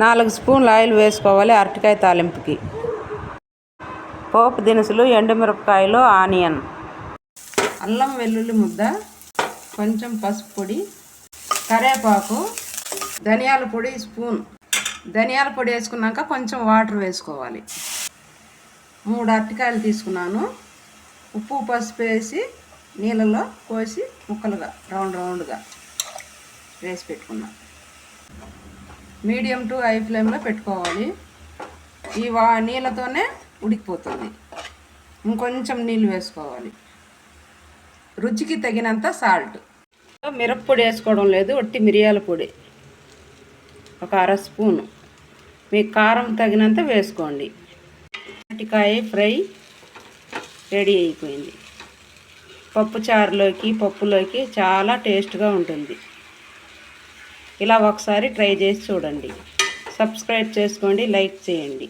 నాలుగు స్పూన్లు ఆయిల్ వేసుకోవాలి అరటికాయ తాలింపుకి. పోపు దినుసులు ఎండుమిరపకాయలు ఆనియన్. అల్లం వెల్లుల్లి ముద్ద కొంచెం పసుపు పొడి కరివేపాకు ధనియాల పొడి స్పూన్. ధనియాల పొడి వేసుకున్నాక కొంచెం వాటర్ వేసుకోవాలి. మూడు అరటికాయలు తీసుకున్నాను. ఉప్పు పసుపు వేసి నీళ్ళలో కోసి ముక్కలుగా రౌండ్ రౌండ్గా వేసి పెట్టుకున్నాను మీడియం టు హై ఫ్లేమ్లో పెట్టుకోవాలి. ఈ వా నీళ్ళతోనే ఉడికిపోతుంది. ఇంకొంచెం నీళ్ళు వేసుకోవాలి. రుచికి తగినంత సాల్ట్. మిరప్పొడి వేసుకోవడం లేదు ఒట్టి మిరియాల పొడి. ఒక అర స్పూను. మీ కారం తగినంత వేసుకోండి. అరటికాయ ఫ్రై రెడీ అయిపోయింది. పప్పు చారులోకి పప్పులోకి చాలా టేస్ట్గా ఉంటుంది. ఇలా ఒకసారి ట్రై చేసి చూడండి. సబ్స్క్రైబ్ చేసుకోండి లైక్ చేయండి.